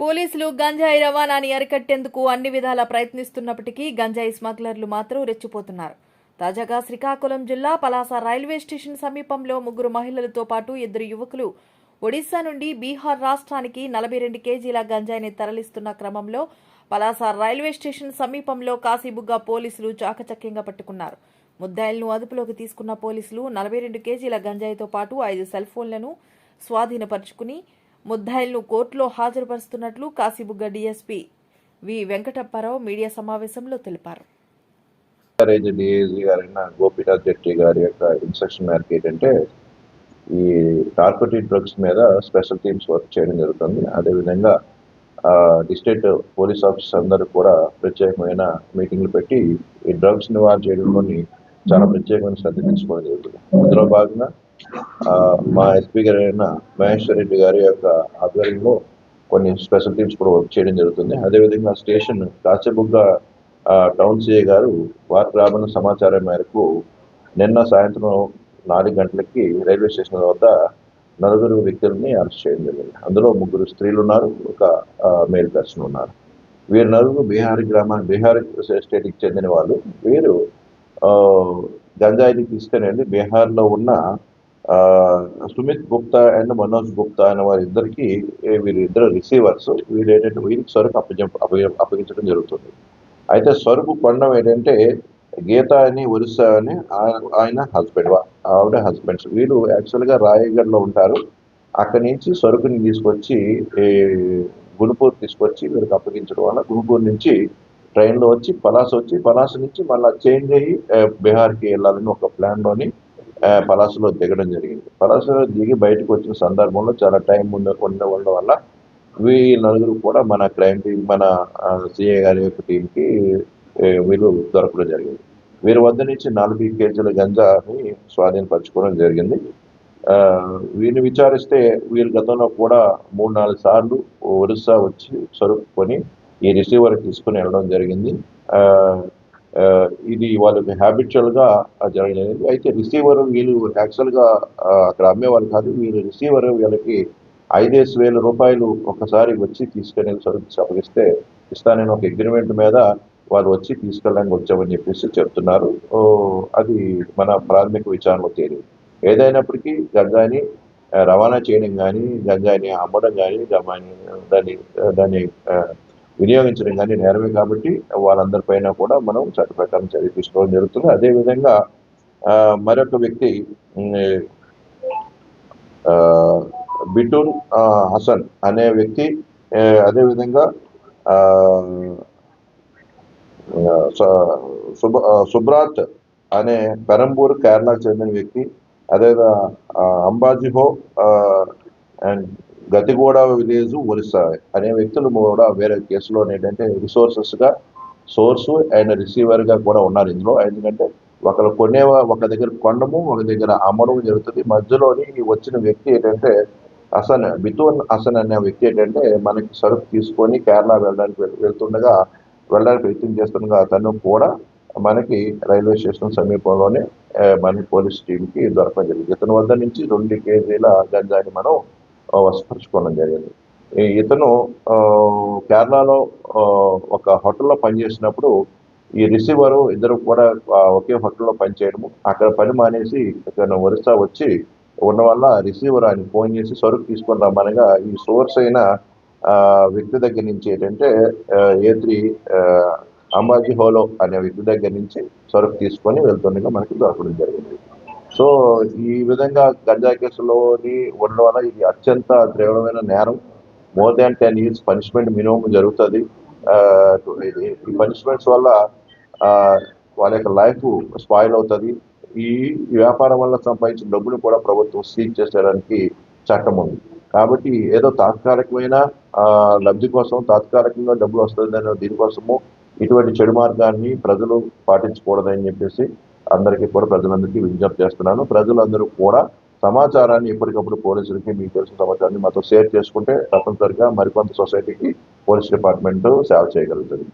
పోలీసులు గంజాయి రవాణాని అరికట్టేందుకు అన్ని విధాలా ప్రయత్నిస్తున్నప్పటికీ గంజాయి స్మగ్లర్లు మాత్రం రెచ్చిపోతున్నారు. తాజాగా శ్రీకాకుళం జిల్లా పలాస రైల్వే స్టేషన్ సమీపంలో ముగ్గురు మహిళలతో పాటు ఇద్దరు యువకులు ఒడిశా నుండి బీహార్ రాష్ట్రానికి నలభై రెండు కేజీల గంజాయిని తరలిస్తున్న క్రమంలో పలాస రైల్వే స్టేషన్ సమీపంలో కాశీబుగ్గా పోలీసులు చాకచక్యంగా పట్టుకున్నారు. ముద్దాయిలను అదుపులోకి తీసుకున్న పోలీసులు నలభై రెండు కేజీల గంజాయితో పాటు ఐదు సెల్ ఫోన్లను స్వాధీనపరుచుకుని ముద్దాయిలను కోర్టులో హాజరుపరుస్తున్నట్లు Kasibugga DSP V Venkatapparao media సమావేశంలో తెలిపారు. రేంజ్ డిఐజీ గారైన గోపీనాథ్ జెట్టి గారి యొక్క ఇన్స్ట్రక్షన్ మేరకు ఏంటంటే ఈ నార్కోటిక్ డ్రగ్స్ మీద స్పెషల్ టీమ్స్ వర్క్ చేయడం జరుగుతుంది. అదేవిధంగా డిస్ట్రిక్ట్ పోలీస్ ఆఫీసర్స్ అందరూ కూడా ప్రత్యేకమైన మీటింగ్లు పెట్టి ఈ డ్రగ్స్ నివారణ చేయడంలోని చాలా ప్రత్యేకమైన శ్రద్ధ తీసుకోవడం జరుగుతుంది. అందులో భాగంగా మా ఎస్పీ గారైన మహేశ్వర్ రెడ్డి గారి యొక్క ఆధ్వర్యంలో కొన్ని స్పెషల్ టీమ్స్ కూడా వర్క్ చేయడం జరుగుతుంది. అదేవిధంగా స్టేషన్ కాసేబుగ్గ టౌన్ సిఐ గారు వారికి రాబడిన సమాచారం మేరకు నిన్న సాయంత్రం నాలుగు గంటలకి రైల్వే స్టేషన్ వద్ద నలుగురు వ్యక్తులని అరెస్ట్ చేయడం జరిగింది. అందులో ముగ్గురు స్త్రీలు ఉన్నారు ఒక మేల్ పర్సన్ ఉన్నారు. వీరు నలుగురు బీహార్ గ్రామాన్ని బీహార్ స్టేట్కి చెందిన వాళ్ళు. వీరు గంజాయిని తీసుకుని వెళ్ళి బీహార్లో ఉన్న సుమిత్ గుప్తా అండ్ మనోజ్ గుప్తా అనే వారిద్దరికి వీరిద్దరు రిసీవర్స్ వీరు ఏంటంటే వీరికి సరుకు అప్పగించ అప్పగి- అప్పగించడం జరుగుతుంది. అయితే స్వరూప్ పండం ఏంటంటే గీత అని ఒరిస్సా అని ఆయన- ఆయన హస్బెండ్ ఆవిడ హస్బెండ్స్. వీళ్ళు యాక్చువల్గా రాయగఢ్లో ఉంటారు. అక్కడి నుంచి సరుకుని తీసుకొచ్చి గుణపూర్ తీసుకొచ్చి వీరికి అప్పగించడం వల్ల గుణపూర్ నుంచి ట్రైన్లో వచ్చి పలాస వచ్చి పలాస నుంచి మళ్ళీ చేంజ్ అయ్యి బీహార్కి వెళ్ళాలని ఒక ప్లాన్లోని పలాసలో దిగడం జరిగింది. పలాసలో దిగి బయటకు వచ్చిన సందర్భంలో చాలా టైం ఉండ ఉండడం వల్ల వీళ్ళ నలుగురు కూడా మన క్రైమ్ టీం మన సిఏ గారి యొక్క టీంకి వీళ్ళు దొరకడం జరిగింది. వీరి వద్ద నుంచి నలభై కేజీల గంజాని స్వాధీనపరచుకోవడం జరిగింది. వీరిని విచారిస్తే వీరి గతంలో కూడా మూడు నాలుగు సార్లు ఒరిస్సా వచ్చి సరుకు ఈ రిసీవర్ తీసుకుని వెళ్ళడం జరిగింది. ఇది వాళ్ళకి హ్యాబిచువల్గా జరగలేదు అయితే రిసీవర్ వీళ్ళు యాక్చువల్గా అక్కడ అమ్మేవాళ్ళు కాదు. వీళ్ళు రిసీవర్ వీళ్ళకి ఐదేసి వేల రూపాయలు ఒకసారి వచ్చి తీసుకెళ్ళి అప్పగిస్తే ఇస్తానని ఒక అగ్రిమెంట్ మీద వారు వచ్చి తీసుకెళ్ళడానికి వచ్చామని చెప్పేసి చెప్తున్నారు. అది మన ప్రాథమిక విచారణలో తేలింది ఏదైనప్పటికీ గంజాయిని రవాణా చేయడం కానీ గంజాయిని అమ్మడం కానీ దాన్ని దాన్ని వినియోగించడం కానీ నేరమే కాబట్టి వాళ్ళందరిపైన కూడా మనం చట్ట ప్రకారం చర్య తీసుకోవడం జరుగుతుంది. అదేవిధంగా మరొక వ్యక్తి బిటూన్ హసన్ అనే వ్యక్తి అదేవిధంగా సుబ సుబ్రాత్ అనే పెరంబూర్ కేరళకు చెందిన వ్యక్తి అదేవిధంగా ఆ, అంబాజీహో అండ్ గతిగూడ విలేజ్ ఒరిస్సా అనే వ్యక్తులు కూడా వేరే కేసులో ఏంటంటే రిసోర్సెస్గా సోర్స్ అండ్ రిసీవర్గా కూడా ఉన్నారు ఇందులో. ఎందుకంటే ఒకరు కొనే ఒక దగ్గర కొనడము ఒక దగ్గర అమ్మడం జరుగుతుంది. మధ్యలోని వచ్చిన వ్యక్తి ఏంటంటే హసన్ బితూన్ హసన్ అనే వ్యక్తి ఏంటంటే మనకి సరుకు తీసుకొని కేరళ వెళ్ళడానికి వెళ్తుండగా వెళ్ళడానికి ప్రయత్నం చేస్తుండగా అతను కూడా మనకి రైల్వే స్టేషన్ సమీపంలోనే మన పోలీస్ టీంకి దొరకడం జరిగింది. ఇతని వద్ద నుంచి రెండు కేజీల గంజాని మనం వశపరుచుకోవడం జరిగింది. ఈ- ఇతను కేరళలో ఒక హోటల్లో పనిచేసినప్పుడు ఈ రిసీవరు ఇద్దరు కూడా ఒకే హోటల్లో పనిచేయడము. అక్కడ పని మానేసి ఇతను ఒరిస్సా వచ్చి ఉన్న వల్ల రిసీవర్ ఆయన ఫోన్ చేసి సరుకు తీసుకుని రమ్మనగా ఈ సోర్స్ అయిన ఆ, వ్యక్తి దగ్గర నుంచి ఏంటంటే ఏ త్రీ అంబాజీ హోలో అనే వ్యక్తి దగ్గర నుంచి సరుకు తీసుకొని వెళ్తుండగా మనకి దొరకడం జరిగింది. సో ఈ విధంగా గంజా కేసులోని ఉండడం వల్ల ఇది అత్యంత తీవ్రమైన నేరం. More than ten years punishment minimum జరుగుతుంది. ఇది ఈ పనిష్మెంట్స్ వల్ల వాళ్ళ యొక్క లైఫ్ స్పాయిల్ అవుతుంది. ఈ వ్యాపారం వల్ల సంపాదించిన డబ్బులు కూడా ప్రభుత్వం సీజ్ చేసేయడానికి చట్టం ఉంది. కాబట్టి ఏదో తాత్కాలికమైన లబ్ధి కోసం తాత్కాలికంగా డబ్బులు వస్తుందనే దీనికోసము ఇటువంటి చెడు మార్గాన్ని ప్రజలు పాటించకూడదని చెప్పేసి అందరికీ కూడా ప్రజలందరికీ విజ్ఞప్తి చేస్తున్నాను. ప్రజలందరూ కూడా సమాచారాన్ని ఎప్పటికప్పుడు పోలీసులకి మీకు తెలిసిన సమాచారాన్ని మాతో షేర్ చేసుకుంటే తప్పనిసరిగా మరికొంత సొసైటీకి పోలీస్ డిపార్ట్మెంట్ సేవ చేయగలుగుతుంది.